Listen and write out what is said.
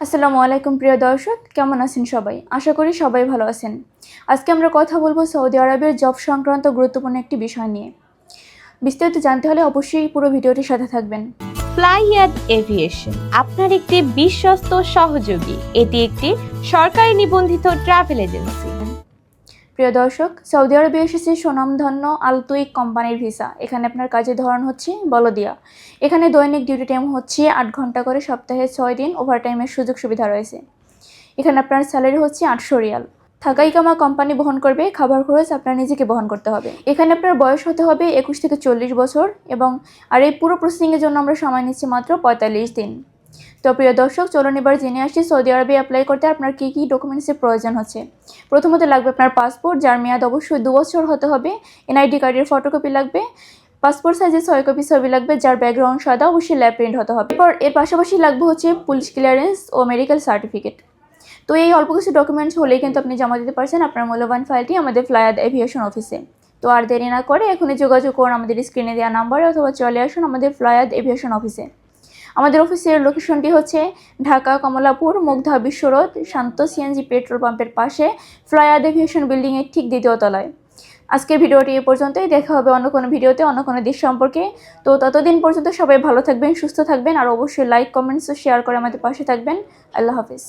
আসসালামু আলাইকুম প্রিয় দর্শক, কেমন আছেন সবাই? আশা করি সবাই ভালো আছেন। আজকে আমরা কথা বলব সৌদি আরবের জব সংক্রান্ত গুরুত্বপূর্ণ একটি বিষয় নিয়ে। বিস্তারিত জানতে হলে অবশ্যই পুরো ভিডিওটির সাথে থাকবেন। ফ্লাইয়াদ এভিয়েশন আপনার একটি বিশ্বস্ত সহযোগী। এটি একটি সরকারি নিবন্ধিত ট্রাভেল এজেন্সি প্রিয় দর্শক, সৌদি আরবে এসেছে সুনামধন্য আলতুইক কোম্পানির ভিসা। এখানে আপনার কাজের ধরন হচ্ছে বলদিয়া। এখানে দৈনিক ডিউটি টাইম হচ্ছে আট ঘণ্টা করে সপ্তাহে ছয় দিন ওভারটাইমের সুযোগ সুবিধা রয়েছে। এখানে আপনার স্যালারি হচ্ছে আটশো রিয়াল। থাকাই কামা কোম্পানি বহন করবে, খাবার খরচ আপনার নিজেকে বহন করতে হবে। এখানে আপনার বয়স হতে হবে একুশ থেকে চল্লিশ বছর এবং আর এই পুরো প্রসেসিংয়ের জন্য আমরা সময় নিচ্ছি মাত্র পঁয়তাল্লিশ দিন। তো প্রিয় দর্শক, চলুন এবার জেনে আসছি সৌদি আরবে অ্যাপ্লাই করতে আপনার কী কী ডকুমেন্টসের প্রয়োজন হচ্ছে। প্রথমত লাগবে আপনার পাসপোর্ট যার মেয়াদ অবশ্যই দু বছর হতে হবে। এনআইডি কার্ডের ফটোকপি লাগবে। পাসপোর্ট সাইজের ছয় কপি ছবি লাগবে, যার ব্যাকগ্রাউন্ড সাদা, অবশ্যই ল্যাব প্রিন্ট হতে হবে। এরপর এর পাশাপাশি লাগবে হচ্ছে পুলিশ ক্লিয়ারেন্স ও মেডিকেল সার্টিফিকেট তো এই অল্প কিছু ডকুমেন্টস হলেই কিন্তু আপনি জমা দিতে পারছেন আপনার মূল্যবান ফাইলটি আমাদের ফ্লায়াদ এভিয়েশন অফিসে তো আর দেরি না করে এখনই যোগাযোগ করুন আমাদের স্ক্রিনে দেওয়া নাম্বারে অথবা চলে আসুন আমাদের ফ্লায়াদ এভিয়েশন অফিসে আমাদের অফিসের লোকেশনটি হচ্ছে ঢাকা, কমলাপুর, মুগ্ধা বিশ্বরোদ শান্ত সিএনজি পেট্রোল পাম্পের পাশে ফ্লায়ার এভিয়েশন বিল্ডিংয়ের ঠিক দ্বিতীয় তলায়। আজকের ভিডিওটি এ পর্যন্তই। দেখা হবে অন্য কোনো ভিডিওতে, অন্য কোনো দিক সম্পর্কে। তো ততদিন পর্যন্ত সবাই ভালো থাকবেন, সুস্থ থাকবেন, আর অবশ্যই লাইক কমেন্টস ও শেয়ার করে আমাদের পাশে থাকবেন। আল্লাহ হাফিজ।